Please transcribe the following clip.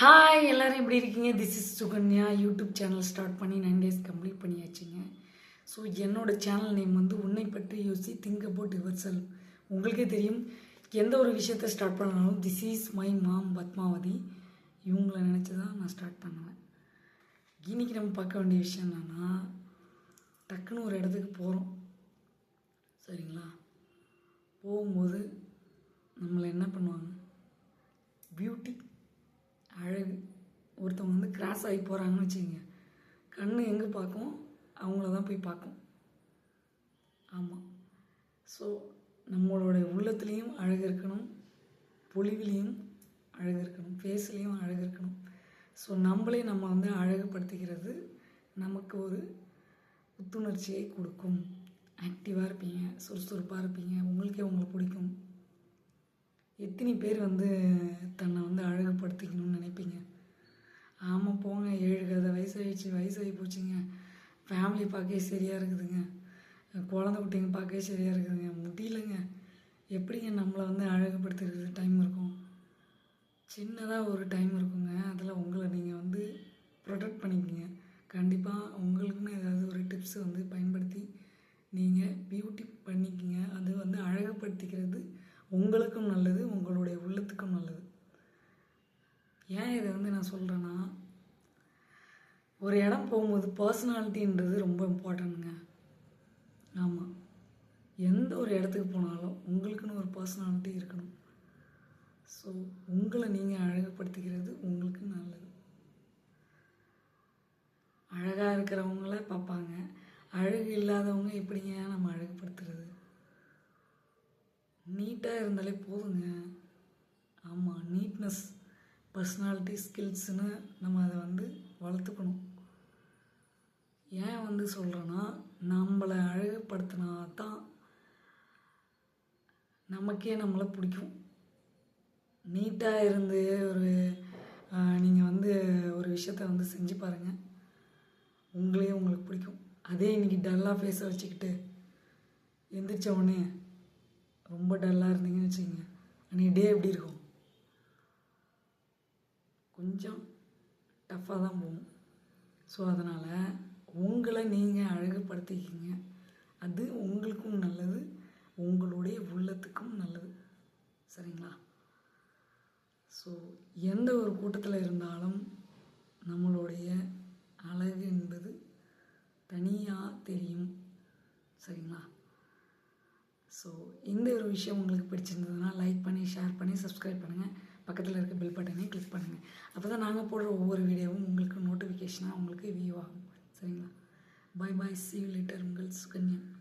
Hi எல்லோரும் எப்படி இருக்கீங்க? This is Sukanya YouTube channel start பண்ணி நைன் டேஸ் கம்ப்ளீட் பண்ணியாச்சுங்க. ஸோ என்னோட சேனல் நேம் வந்து உன்னை பற்றி யோசி திங்க் அபவுட் யுவர் செல் உங்களுக்கே தெரியும் எந்த ஒரு விஷயத்தை ஸ்டார்ட் பண்ணாலும் this is my mom Padmavathi. இவங்கள நினச்சி தான் நான் ஸ்டார்ட் பண்ணுவேன். இன்றைக்கி நம்ம பார்க்க வேண்டிய விஷயம் என்னென்னா டக்குன்னு ஒரு இடத்துக்கு போகிறோம் சரிங்களா? போகும்போது நம்மளை என்ன பண்ணுவாங்க? பியூட்டி ஒருத்தவங்க வந்து கிராஸ் ஆகி போகிறாங்கன்னு வச்சுக்கோங்க. கண் எங்கே பார்க்கும்? அவங்கள தான் போய் பார்க்கும். ஆமாம் ஸோ நம்மளோட உள்ளத்துலேயும் அழகு இருக்கணும். பொழிவிலையும் அழகு இருக்கணும். ஃபேஸ்லேயும் அழகு இருக்கணும். ஸோ நம்மளே நம்ம வந்து அழகுபடுத்திக்கிறது நமக்கு ஒரு புத்துணர்ச்சியை கொடுக்கும். ஆக்டிவாக இருப்பீங்க சுறுசுறுப்பாக இருப்பீங்க. உங்களுக்கே உங்களை பிடிக்கும். எத்தனை பேர் வந்து கதை வயசாகி போச்சுங்க. ஃபேமிலி பார்க்கவே சரியாக இருக்குதுங்க. குழந்த குட்டிங்க பார்க்கவே சரியாக இருக்குதுங்க. முடியலங்க. எப்படிங்க நம்மளை வந்து அழகுபடுத்துறது டைம் இருக்கும்? சின்னதாக ஒரு டைம் இருக்குங்க. அதில் உங்களை நீங்கள் வந்து ப்ரொடெக்ட் பண்ணிக்கோங்க. கண்டிப்பாக உங்களுக்குன்னு ஏதாவது ஒரு டிப்ஸ் வந்து பயன்படுத்தி நீங்கள் பியூட்டி பண்ணிக்கங்க. அது வந்து அழகுபடுத்திக்கிறது உங்களுக்கும் நல்லது உங்களுடைய உள்ளத்துக்கும் நல்லது. ஏன் இதை வந்து நான் சொல்கிறேன்னா ஒரு இடம் போகும்போது பர்சனாலிட்டின்றது ரொம்ப இம்பார்ட்டனுங்க ஆமாம் எந்த ஒரு இடத்துக்கு போனாலும் உங்களுக்குன்னு ஒரு பர்சனாலிட்டி இருக்கணும். ஸோ உங்களை நீங்கள் அழகுபடுத்திக்கிறது உங்களுக்கு நல்லது. அழகாக இருக்கிறவங்கள பார்ப்பாங்க. அழகு இல்லாதவங்க எப்படிங்க நம்ம அழகுப்படுத்துறது நீட்டாக இருந்தாலே போதுங்க. ஆமாம் நீட்னஸ் பர்சனாலிட்டி ஸ்கில்ஸ்னு நம்ம அதை வந்து வளர்த்துக்கணும். வந்து சொல்கிறேன்னா நம்மளை அழகுப்படுத்தினா தான் நமக்கே நம்மளை பிடிக்கும். நீட்டாக இருந்து ஒரு நீங்கள் வந்து ஒரு விஷயத்த வந்து செஞ்சு பாருங்கள் உங்களே உங்களுக்கு பிடிக்கும். அதே இன்றைக்கி டல்லாக ஃபேஸை வச்சுக்கிட்டு எந்திரிச்ச உடனே ரொம்ப டல்லாக இருந்தீங்கன்னு வச்சுக்கோங்க. அன்றைக்கி டே எப்படி இருக்கும்? கொஞ்சம் டஃப்பாக தான் போகும். ஸோ அதனால் உங்களை நீங்கள் அழகுபடுத்திக்கிங்க அது உங்களுக்கும் நல்லது உங்களுடைய உள்ளத்துக்கும் நல்லது. சரிங்களா? ஸோ எந்த ஒரு கூட்டத்தில் இருந்தாலும் நம்மளுடைய அழகு என்பது தனியாக தெரியும். சரிங்களா? ஸோ இந்த ஒரு விஷயம் உங்களுக்கு பிடிச்சிருந்ததுன்னா லைக் பண்ணி ஷேர் பண்ணி சப்ஸ்கிரைப் பண்ணுங்கள் பக்கத்தில் இருக்க பெல் பட்டனையும் கிளிக் பண்ணுங்கள் அப்போ தான் நாங்கள் போடுற ஒவ்வொரு வீடியோவும் உங்களுக்கு நோட்டிஃபிகேஷனாக உங்களுக்கு வியூ ஆகும். சரிங்களா? பை பாய் சி லிட்டர் உங்கள் சுகன்யா.